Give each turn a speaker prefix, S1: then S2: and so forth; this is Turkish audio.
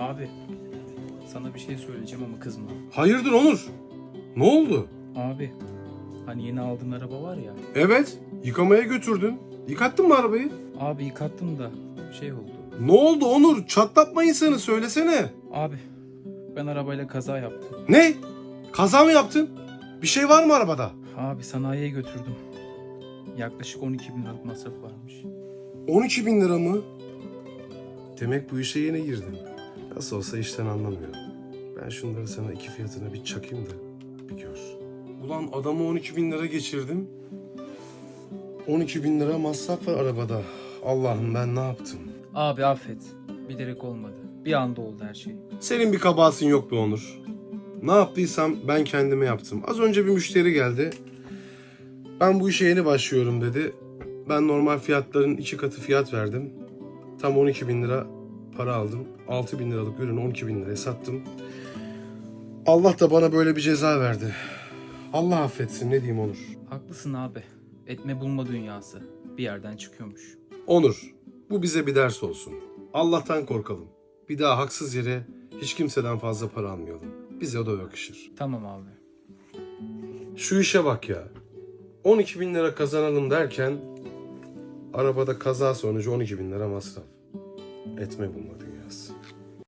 S1: Abi sana bir şey söyleyeceğim ama kızma.
S2: Hayırdır Onur? Ne oldu?
S1: Abi hani yeni aldığın araba var ya.
S2: Evet, yıkamaya götürdün. Yıkattın mı arabayı?
S1: Abi yıkattım da şey oldu.
S2: Ne oldu Onur? Çatlatma insanı söylesene.
S1: Abi ben arabayla kaza yaptım.
S2: Ne? Kaza mı yaptın? Bir şey var mı arabada?
S1: Abi sanayiye götürdüm. Yaklaşık 12 bin liralık masraf varmış.
S2: 12 bin lira mı? Demek bu işe yeni girdin. Nasıl olsa işten anlamıyor. Ben şunları sana iki fiyatına bir çakayım da bir gör. Ulan adamı 12 bin lira geçirdim. 12 bin lira masraf var arabada. Allah'ım ben ne yaptım?
S1: Abi affet. Bilerek olmadı. Bir anda oldu her şey.
S2: Senin bir kabahatin yok be Onur. Ne yaptıysam ben kendime yaptım. Az önce bir müşteri geldi. Ben bu işe yeni başlıyorum dedi. Ben normal fiyatların iki katı fiyat verdim. Tam 12 bin lira para aldım. 6 bin liralık ürünü 12 bin liraya sattım. Allah da bana böyle bir ceza verdi. Allah affetsin ne diyeyim Onur.
S1: Haklısın abi. Etme bulma dünyası. Bir yerden çıkıyormuş.
S2: Onur bu bize bir ders olsun. Allah'tan korkalım. Bir daha haksız yere hiç kimseden fazla para almayalım. Bize o da yakışır.
S1: Tamam abi.
S2: Şu işe bak ya. 12 bin lira kazanalım derken arabada kaza sonucu 12 bin lira masraf. Etme bulma dünyası.